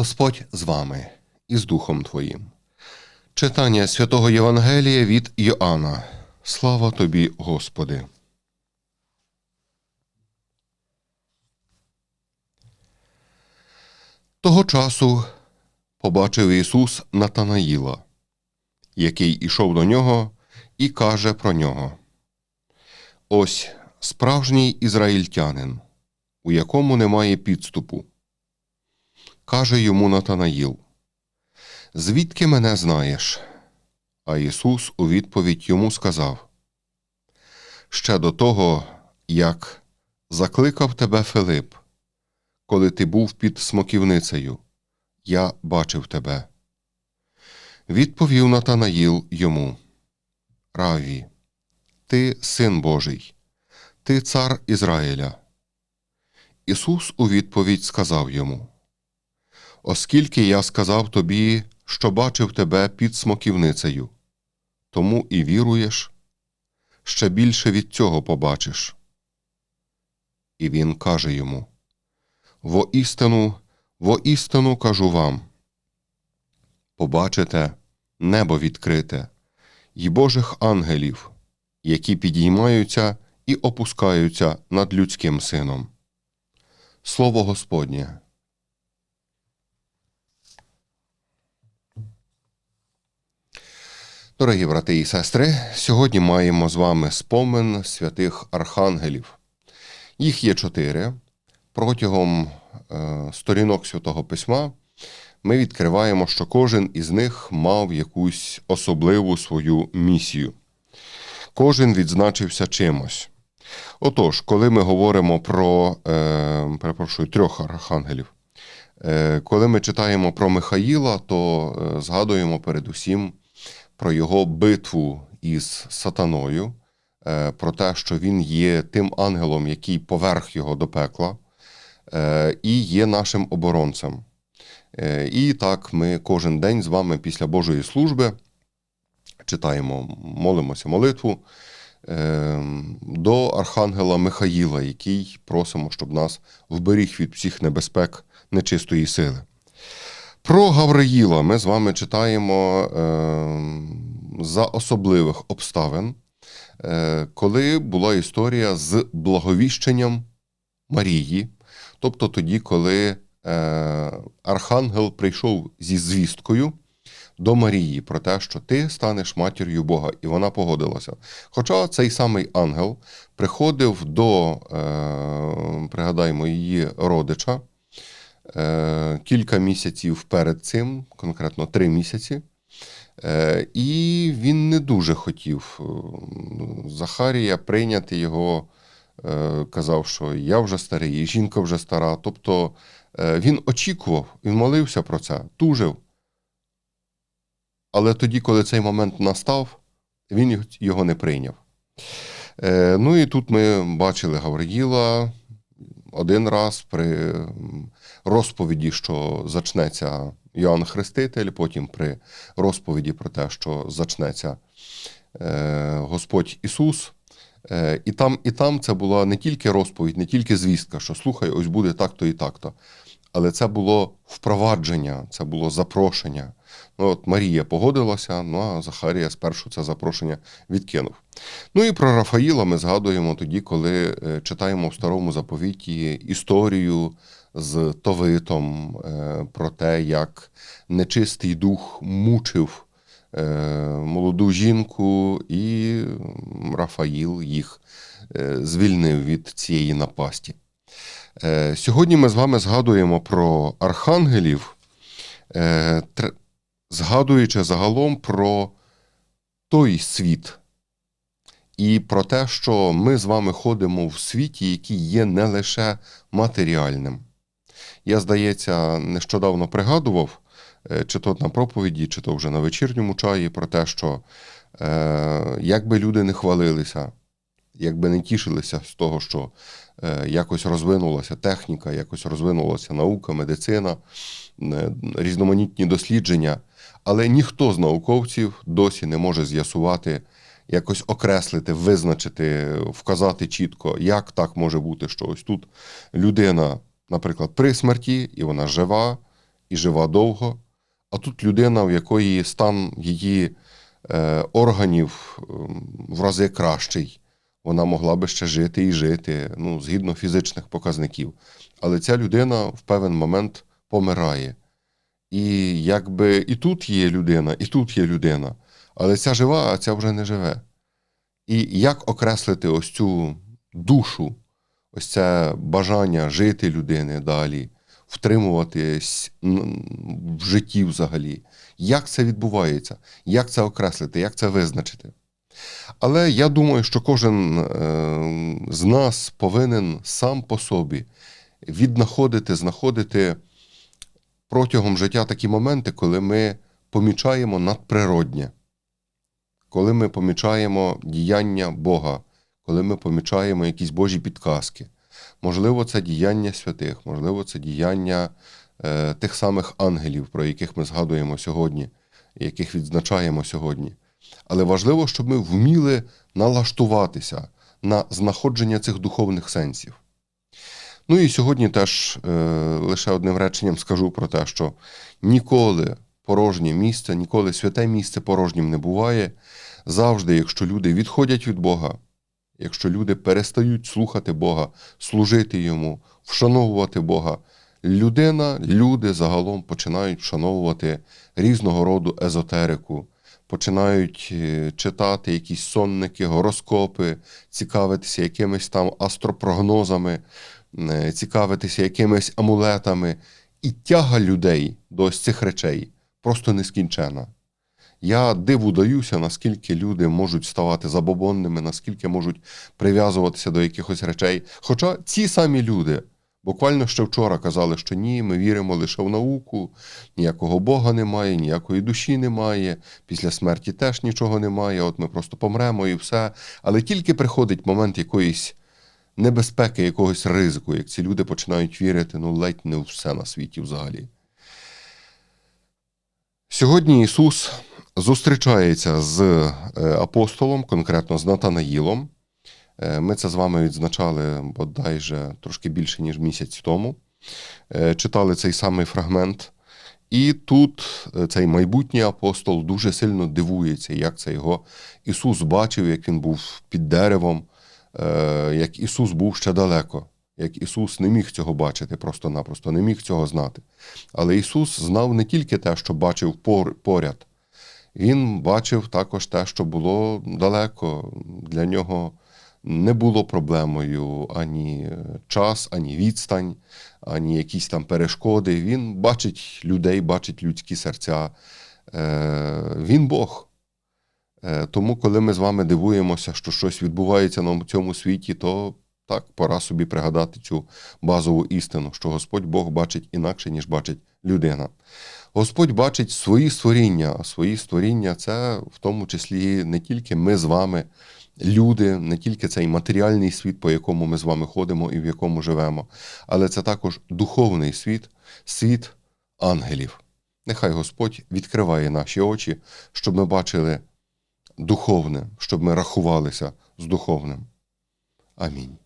Господь з вами і з Духом Твоїм. Читання святого Євангелія від Йоанна. Слава тобі, Господи. Того часу побачив Ісус Натанаїла, який ішов до нього і каже про нього: Ось справжній ізраїльтянин, у якому немає підступу. Каже йому Натанаїл: Звідки мене знаєш? А Ісус у відповідь йому сказав: Ще до того, як закликав тебе Филип, коли ти був під смоківницею, я бачив тебе. Відповів Натанаїл йому: Раві, ти син Божий, ти цар Ізраїля. Ісус у відповідь сказав йому: Оскільки я сказав тобі, що бачив тебе під смоківницею, тому і віруєш, ще більше від цього побачиш. І він каже йому: Воістину, воістину кажу вам. Побачите небо відкрите й Божих ангелів, які підіймаються і опускаються над людським сином. Слово Господнє. Дорогі брати і сестри, сьогодні маємо з вами спомин святих архангелів. Їх є чотири. Протягом е, сторінок Святого Письма ми відкриваємо, що кожен із них мав якусь особливу свою місію. Кожен відзначився чимось. Отож, коли ми говоримо про е, перепрошую, трьох архангелів, е, коли ми читаємо про Михаїла, то е, згадуємо передусім про його битву із сатаною, е, про те, що він є тим ангелом, який поверх його до пекла, е, і є нашим оборонцем. Е, І так ми кожен день з вами після Божої служби читаємо, молимося молитву до Архангела Михаїла, який просимо, щоб нас вберіг від всіх небезпек нечистої сили. Про Гавриїла ми з вами читаємо е, за особливих обставин, е, коли була історія з благовіщенням Марії, тобто тоді, коли е, Архангел прийшов зі звісткою до Марії про те, що ти станеш матір'ю Бога, і вона погодилася. Хоча цей самий ангел приходив до, е, пригадаємо, її родича. Е, кілька місяців перед цим, конкретно три місяці, Е, і він не дуже хотів е, Захарія прийняти його, казав, що я вже старий, і жінка вже стара. Тобто він очікував, він молився про це, тужив. Але тоді, коли цей момент настав, він його не прийняв. Ну і тут ми бачили Гавриїла один раз при розповіді, що зачнеться Йоанн Хреститель, потім при розповіді про те, що зачнеться е, Господь Ісус. Е, І там, і там це була не тільки розповідь, не тільки звістка, що слухай, ось буде так-то і так-то. Але це було впровадження, це було запрошення. Ну, от Марія погодилася, ну а Захарія спершу це запрошення відкинув. Ну і про Рафаїла ми згадуємо тоді, коли е, читаємо в старому заповіті історію з Товитом е, про те, як нечистий дух мучив е, молоду жінку, і Рафаїл їх звільнив від цієї напасті. Сьогодні ми з вами згадуємо про архангелів, згадуючи загалом про той світ. І про те, що ми з вами ходимо в світі, який є не лише матеріальним. Я, здається, нещодавно пригадував, чи то на проповіді, чи то вже на вечірньому чаї, про те, що е, як би люди не хвалилися, якби не тішилися з того, що е, якось розвинулася техніка, якось розвинулася наука, медицина, е, різноманітні дослідження, але ніхто з науковців досі не може з'ясувати, якось окреслити, визначити, вказати чітко, як так може бути, що ось тут людина, наприклад, при смерті, і вона жива, і жива довго. А тут людина, в якої стан її е, органів ем, в рази кращий. Вона могла би ще жити і жити, ну, згідно фізичних показників. Але ця людина в певний момент помирає. І якби і тут є людина, і тут є людина, але ця жива, а ця вже не живе. І як окреслити ось цю душу, ось це бажання жити людини далі, втримуватись в житті взагалі? Як це відбувається? Як це окреслити, як це визначити? Але я думаю, що кожен е, з нас повинен сам по собі віднаходити, знаходити протягом життя такі моменти, коли ми помічаємо надприроднє, коли ми помічаємо діяння Бога, коли ми помічаємо якісь Божі підказки. Можливо, це діяння святих, можливо, це діяння е, тих самих ангелів, про яких ми згадуємо сьогодні, яких відзначаємо сьогодні. Але важливо, щоб ми вміли налаштуватися на знаходження цих духовних сенсів. Ну і сьогодні теж е, лише одним реченням скажу про те, що ніколи порожнє місце, ніколи святе місце порожнім не буває. Завжди, якщо люди відходять від Бога, якщо люди перестають слухати Бога, служити йому, вшановувати Бога, людина, люди загалом починають вшановувати різного роду езотерику, починають е, читати якісь сонники, гороскопи, цікавитися якимись там астропрогнозами, е, цікавитися якимись амулетами. І тяга людей до ось цих речей просто нескінчена. Я диву даюся, наскільки люди можуть ставати забобонними, наскільки можуть прив'язуватися до якихось речей. Хоча ці самі люди буквально ще вчора казали, що ні, ми віримо лише в науку, ніякого Бога немає, ніякої душі немає, після смерті теж нічого немає, от ми просто помремо і все. Але тільки приходить момент якоїсь небезпеки, якогось ризику, як ці люди починають вірити, ну ледь не все на світі взагалі. Сьогодні Ісус зустрічається з е, апостолом, конкретно з Натанаїлом. Е, Ми це з вами відзначали бодайже трошки більше, ніж місяць тому. Е, Читали цей самий фрагмент. І тут е, цей майбутній апостол дуже сильно дивується, як це його Ісус бачив, як він був під деревом, як Ісус був ще далеко, як Ісус не міг цього бачити, просто-напросто не міг цього знати. Але Ісус знав не тільки те, що бачив поряд, Він бачив також те, що було далеко. Для нього не було проблемою ані час, ані відстань, ані якісь там перешкоди. Він бачить людей, бачить людські серця. Е, Він Бог. Е, Тому, коли ми з вами дивуємося, що щось відбувається на цьому світі, то так, пора собі пригадати цю базову істину, що Господь Бог бачить інакше, ніж бачить людина. Господь бачить свої створіння, а свої створіння це в тому числі не тільки ми з вами, люди, не тільки цей матеріальний світ, по якому ми з вами ходимо і в якому живемо, але це також духовний світ, світ ангелів. Нехай Господь відкриває наші очі, щоб ми бачили духовне, щоб ми рахувалися з духовним. Амінь.